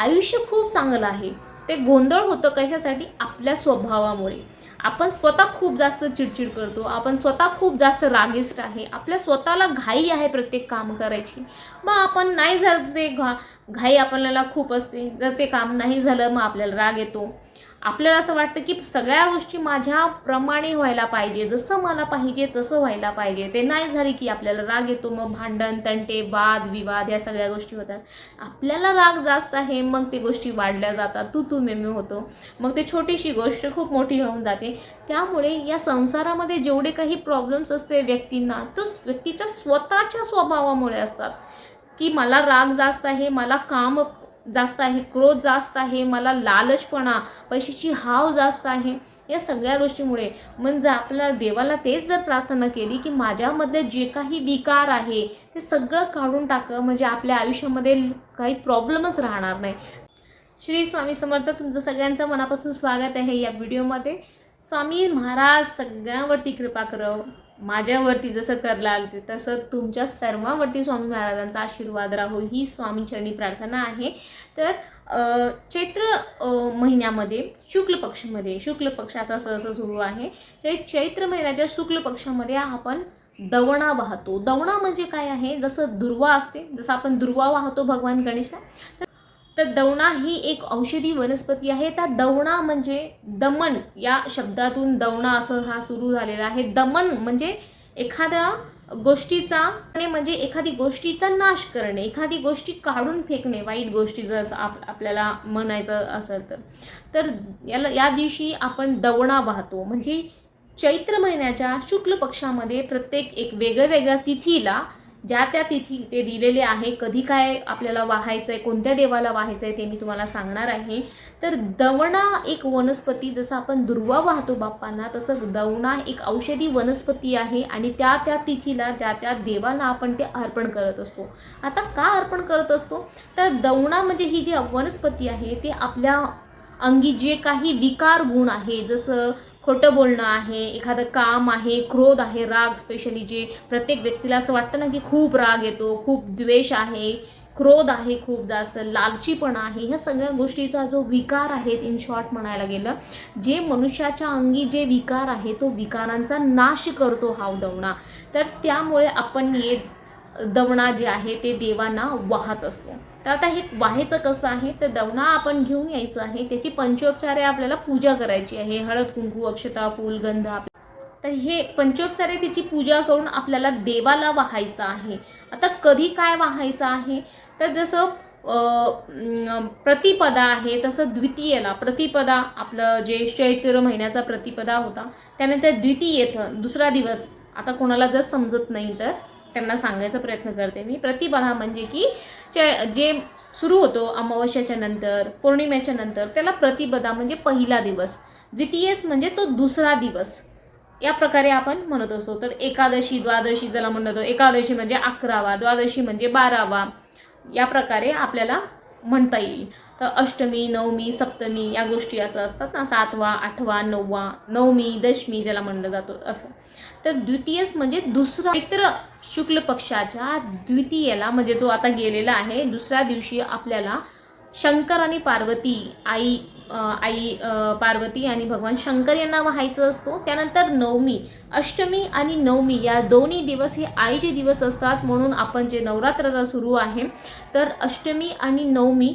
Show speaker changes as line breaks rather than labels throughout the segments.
आयुष्य खूप चांगलं आहे. ते गोंधळ होतं कशासाठी? आपल्या स्वभावामुळे. आपण स्वतः खूप जास्त चिडचिड करतो. आपण स्वतः खूप जास्त रागिष्ट आहे. आपल्या स्वतःला घाई आहे प्रत्येक काम करायची. मग आपण नाही झालं ते घा घाई आपल्याला खूप असते. जर ते काम नाही झालं मग आपल्याला राग येतो. आपल्याला असं वाटतं की सगळ्या गोष्टी माझ्याप्रमाणे व्हायला पाहिजे जसं मला पाहिजे तसं व्हायला पाहिजे. ते नाही झाले की आपल्याला राग येतो मग भांडण तंटे वाद विवाद या सगळ्या गोष्टी होतात. आपल्याला राग जास्त आहे मग ते गोष्टी वाढल्या जातात. तू तू मेमे होतो. मग ते छोटीशी गोष्ट खूप मोठी होऊन जाते. त्यामुळे या संसारामध्ये जेवढे काही प्रॉब्लेम्स असते व्यक्तींना तो व्यक्तीच्या स्वतःच्या स्वभावामुळे असतात. की मला राग जास्त आहे मला काम जास्त आहे क्रोध जास्त आहे मला लालचपणा पैशाची हाव जास्त आहे या सगळ्या गोष्टीमुळे. म्हणजे आपल्या देवाला तेच जर प्रार्थना केली की माझ्यामधले जे काही विकार आहे ते सगळं काढून टाकं म्हणजे आपल्या आयुष्यामध्ये काही प्रॉब्लेमच राहणार नाही. श्री स्वामी समर्थ तुमचं सगळ्यांचं मनापासून स्वागत आहे या व्हिडिओमध्ये स्वामी महाराज सगळ्यांवरती कृपा करव माझ्यावरती जसं करला लागते तसं तुमच्या सर्वांवरती स्वामी महाराजांचा आशीर्वाद राहो ही स्वामी चरणी प्रार्थना आहे. तर चैत्र महिन्यामध्ये शुक्ल पक्षामध्ये शुक्ल पक्षात असं असं सुरू आहे. ते चैत्र महिन्याच्या शुक्ल पक्षामध्ये आपण दवणा वाहतो. दवणा म्हणजे काय आहे? जसं दुर्वा असते जसं आपण दुर्वा वाहतो भगवान गणेशला तर दवणा ही एक औषधी वनस्पती आहे. त्या दवणा म्हणजे दमन या शब्दातून दवणा असं हा सुरू झालेला आहे. दमन म्हणजे एखाद्या गोष्टीचा म्हणजे एखादी गोष्टीचा नाश करणे एखादी गोष्टी काढून फेकणे वाईट गोष्टी जर आप आपल्याला म्हणायचं असेल तर. तर याला या दिवशी आपण दवणा वाहतो. म्हणजे चैत्र महिन्याच्या शुक्ल पक्षामध्ये प्रत्येक एक वेगळ्या वेगळ्या तिथीला ज्या त्या तिथी ते दिलेले आहे कधी काय आपल्याला वाहायचं आहे कोणत्या देवाला वाहायचं आहे ते मी तुम्हाला सांगणार आहे. तर दवणा एक वनस्पती जसं आपण दुर्वा वाहतो बाप्पांना तसं दवणा एक औषधी वनस्पती आहे आणि त्या त्या तिथीला त्या त्या देवाला आपण ते अर्पण करत असतो. आता का अर्पण करत असतो? तर दवणा म्हणजे ही जी वनस्पती आहे ते आपल्या अंगी जे काही विकार गुण आहे जसं खोटं बोलणं आहे एखादं काम आहे क्रोध आहे राग स्पेशली जे प्रत्येक व्यक्तीला असं वाटतं ना की खूप राग येतो खूप द्वेष आहे क्रोध आहे खूप जास्त लालचीपणा आहे ह्या सगळ्या गोष्टीचा जो विकार आहे इन शॉर्ट म्हणायला गेलं जे मनुष्याच्या अंगी जे विकार आहे तो विकारांचा नाश करतो हाव दवणा. तर त्यामुळे आपण ये दवणा जे आहे ते देवांना वाहत असतो. तर आता हे वाहायचं कसं आहे? तर दवणा आपण घेऊन यायचं आहे. त्याची पंचोपचारे आपल्याला पूजा करायची आहे. हळद कुंकू अक्षता फूल गंध तर हे पंचोपचारे त्याची पूजा करून आपल्याला देवाला वाहायचं आहे. आता कधी काय वाहायचं आहे? तर जसं प्रतिपदा आहे तसं द्वितीयेला प्रतिपदा आपलं जे चैत्र महिन्याचा प्रतिपदा होता त्यानंतर द्वितीयेथं दुसरा दिवस. आता कोणाला जर समजत नाही तर त्यांना सांगायचा प्रयत्न करते मी. प्रतिपदा म्हणजे की चे जे सुरू होतो अमावस्याच्या नंतर पौर्णिमेच्या नंतर त्याला प्रतिपदा म्हणजे पहिला दिवस. द्वितीयस म्हणजे तो दुसरा दिवस. या प्रकारे आपण म्हणत असतो. तर एकादशी द्वादशी ज्याला म्हणतो एकादशी म्हणजे अकरावा द्वादशी म्हणजे बारावा. या प्रकारे आपल्याला म्हणता येईल. तर अष्टमी नवमी सप्तमी या गोष्टी असं असतात ना सातवा आठवा नववा नवमी दशमी ज्याला म्हणलं जातो असं. तर द्वितीयस म्हणजे दुसरा एकतर शुक्ल पक्षाच्या द्वितीयेला म्हणजे तो आता गेलेला आहे दुसऱ्या दिवशी आपल्याला शंकर आणि पार्वती आई आई पार्वती आणि भगवान शंकर यांना व्हायचं असतो. त्यानंतर नवमी अष्टमी आणि नवमी या दोन्ही दिवस हे आईचे दिवस असतात म्हणून आपण जे नवरात्राचा सुरू आहे तर अष्टमी आणि नवमी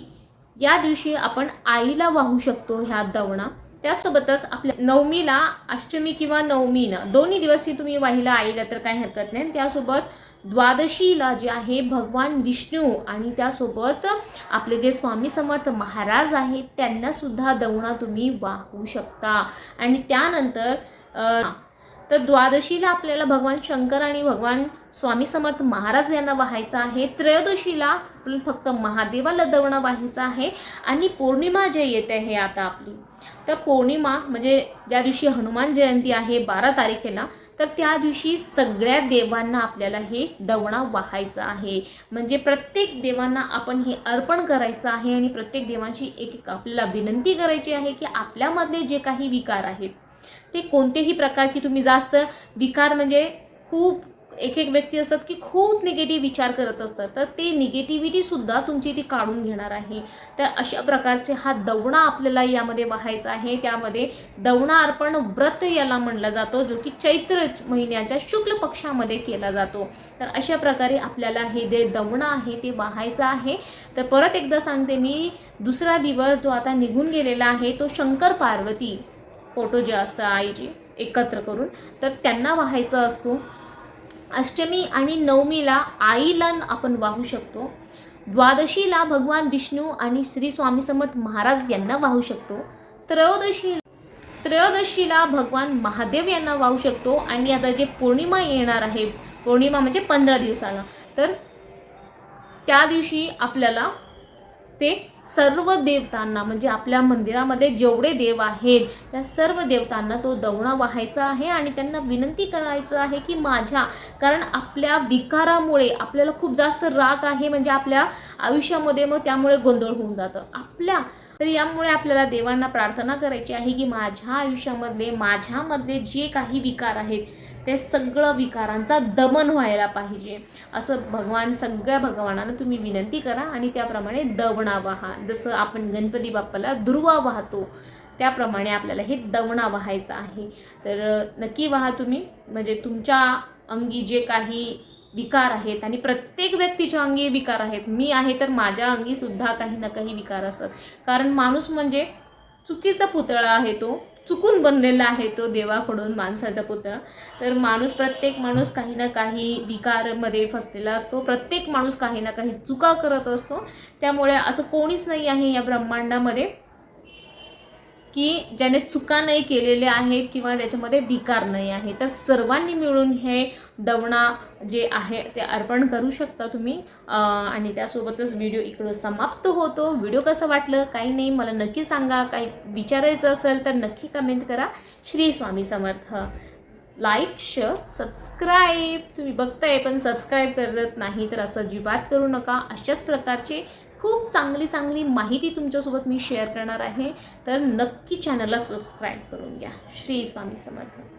या दिवशी आपण आईला वाहू शकतो ह्या दवणा. त्यासोबतच आपल्या नवमीला अष्टमी किंवा नवमीनं दोन्ही दिवसही तुम्ही वाहिला आईला तर काही हरकत नाही. त्यासोबत द्वादशीला जे आहे भगवान विष्णू आणि त्यासोबत आपले जे स्वामी समर्थ महाराज आहेत त्यांनासुद्धा दवणा तुम्ही वाहू शकता. आणि त्यानंतर तर द्वादशीला आपल्याला भगवान शंकर आणि भगवान स्वामी समर्थ महाराज यांना वाहायचं आहे. त्रयोदशीला आपल्याला फक्त महादेवाला दवणं वाहायचं आहे आणि पौर्णिमा जे येते आहे आता आपली. तर पौर्णिमा म्हणजे ज्या दिवशी हनुमान जयंती आहे बारा तारखेला तर त्या दिवशी सगळ्या देवांना आपल्याला हे दवणा वाहायचं आहे. म्हणजे प्रत्येक देवांना आपण हे अर्पण करायचं आहे आणि प्रत्येक देवांची एक एक आपल्याला विनंती करायची आहे की आपल्यामधले जे काही विकार आहेत ते कोणतेही प्रकारची तुम्ही जास्त विकार म्हणजे खूप एक एक व्यक्ती असतात की खूप निगेटिव्ह विचार करत असतात. तर ते निगेटिव्हिटीसुद्धा तुमची ती काढून घेणार आहे. तर अशा प्रकारचे हा दवणा आपल्याला यामध्ये वाहायचा आहे. त्यामध्ये दवणा अर्पण व्रत याला म्हणला जातो जो की चैत्र महिन्याच्या शुक्ल पक्षामध्ये केला जातो. तर अशा प्रकारे आपल्याला हे जे दवणं आहे ते वाहायचं आहे. तर परत एकदा सांगते मी दुसरा दिवस जो आता निघून गेलेला आहे तो शंकर पार्वती. फोटो जे असतं आईचे एकत्र करून तर त्यांना वाहायचा असतो. अष्टमी आणि नवमीला आईला आपण वाहू शकतो. द्वादशीला भगवान विष्णू आणि श्री स्वामी समर्थ महाराज यांना वाहू शकतो. त्रयोदशी त्रयोदशीला भगवान महादेव यांना वाहू शकतो. आणि आता जे पौर्णिमा येणार आहे पौर्णिमा म्हणजे पंधरा दिवसाला तर त्या दिवशी आपल्याला ते सर्व देवतांना म्हणजे आपल्या मंदिरामध्ये जेवढे देव आहेत त्या सर्व देवतांना तो दवणा वाहायचा आहे आणि त्यांना विनंती करायचं आहे की माझ्या कारण आपल्या विकारामुळे आपल्याला खूप जास्त राग आहे म्हणजे आपल्या आयुष्यामध्ये मग त्यामुळे गोंधळ होऊन जातं. आपल्या तर यामुळे आपल्याला देवांना प्रार्थना करायची आहे की माझ्या आयुष्यामधले माझ्यामधले जे काही विकार आहेत ते सगळं विकारांचा दमन व्हायला पाहिजे. असं भगवान सगळ्या भगवानांना तुम्ही विनंती करा आणि त्याप्रमाणे दवणा वाहा जसं आपण गणपती बाप्पाला दुर्वा वाहतो त्याप्रमाणे आपल्याला हे दवणा वाहायचं आहे. तर नक्की वाहा तुम्ही. म्हणजे तुमच्या अंगी जे काही विकार आहेत आणि प्रत्येक व्यक्तीच्या अंगी विकार आहेत. मी आहे तर माझ्या अंगी सुद्धा काही ना काही विकार असतात. कारण माणूस म्हणजे चुकीचा पुतळा आहे तो. चुकून बनलेला आहे तो देवाकडून माणसाचा पुतळा. तर माणूस प्रत्येक माणूस काही ना काही विकारमध्ये फसलेला असतो. प्रत्येक माणूस काही ना काही चुका करत असतो. त्यामुळे असं कोणीच नाही आहे या ब्रह्मांडामध्ये. की ज्याने चुका नाही केलेल्या आहेत किंवा त्याच्यामध्ये विकार नाही आहे तर सर्वांनी मिळून हे दवणा जे आहे ते अर्पण करू शकता तुम्ही. आणि त्यासोबतच व्हिडिओ इकडं समाप्त होतो. व्हिडिओ कसं वाटलं? काही नाही मला नक्की सांगा. काही विचारायचं असेल तर नक्की कमेंट करा. Shri Swami Samarth. Like share subscribe तुम्ही बघताय पण सबस्क्राईब करत नाही तर असं अजिबात करू नका. अशाच प्रकारचे खूप चांगली चांगली माहिती तुमच्यासोबत मी शेअर करणार आहे. तर नक्की चॅनलला सबस्क्राईब करून घ्या. श्री स्वामी समर्थ.